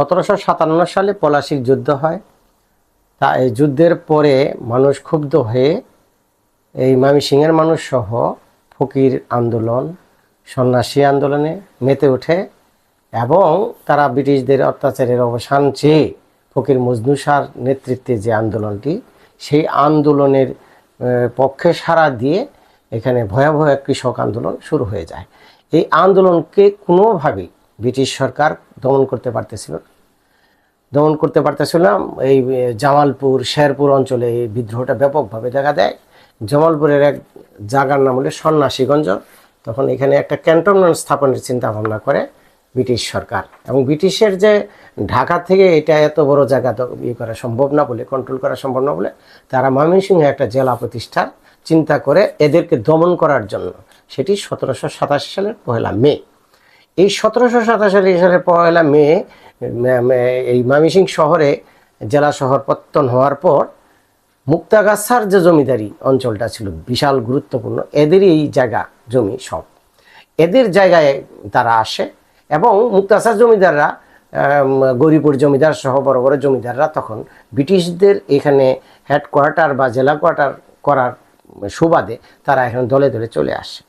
সতেরোশো সাতান্ন সালে পলাশির যুদ্ধ হয়। তা এই যুদ্ধের পরে মানুষ ক্ষুব্ধ হয়ে এই ময়মনসিংহের মানুষ সহ ফকির আন্দোলন, সন্ন্যাসী আন্দোলনে মেতে ওঠে এবং তারা ব্রিটিশদের অত্যাচারের অবসান চেয়ে ফকির মজনু নেতৃত্বে যে আন্দোলনটি, সেই আন্দোলনের পক্ষে সাড়া দিয়ে এখানে ভয়াবহ কৃষক আন্দোলন শুরু হয়ে যায়। এই আন্দোলনকে কোনোভাবেই ব্রিটিশ সরকার দমন করতে পারতেছিল দমন করতে পারতেছিল না এই জামালপুর, শেরপুর অঞ্চলে এই বিদ্রোহটা ব্যাপকভাবে দেখা দেয়। জামালপুরের এক জায়গার নাম হলো সন্ন্যাসীগঞ্জ। তখন এখানে একটা ক্যান্টনমেন্ট স্থাপনের চিন্তা ভাবনা করে ব্রিটিশ সরকার। এবং ব্রিটিশের যে ঢাকা থেকে এটা এত বড় জায়গা ইয়ে করা সম্ভব না বলে কন্ট্রোল করা সম্ভব না বলে, তারা ময়মনসিংহে একটা জেলা প্রতিষ্ঠার চিন্তা করে এদেরকে দমন করার জন্য। সেটি সতেরোশো সাতাশি সালের পহেলা মে। এই সতেরোশো সাতাশি সালের পয়লা মে এই মামিসিং শহরে, জেলা শহর পত্তন হওয়ার পর মুক্তাগাছার যে জমিদারি অঞ্চলটা ছিল বিশাল গুরুত্বপূর্ণ, এদেরই এই জায়গা, জমি সব। এদের জায়গায় তারা আসে এবং মুক্তাগাছার জমিদাররা গরিপুর জমিদার সহ বড় বড় জমিদাররা তখন ব্রিটিশদের এখানে হেডকোয়ার্টার বা জেলা কোয়ার্টার করার সুবাদে তারা এখন দলে দলে চলে আসে।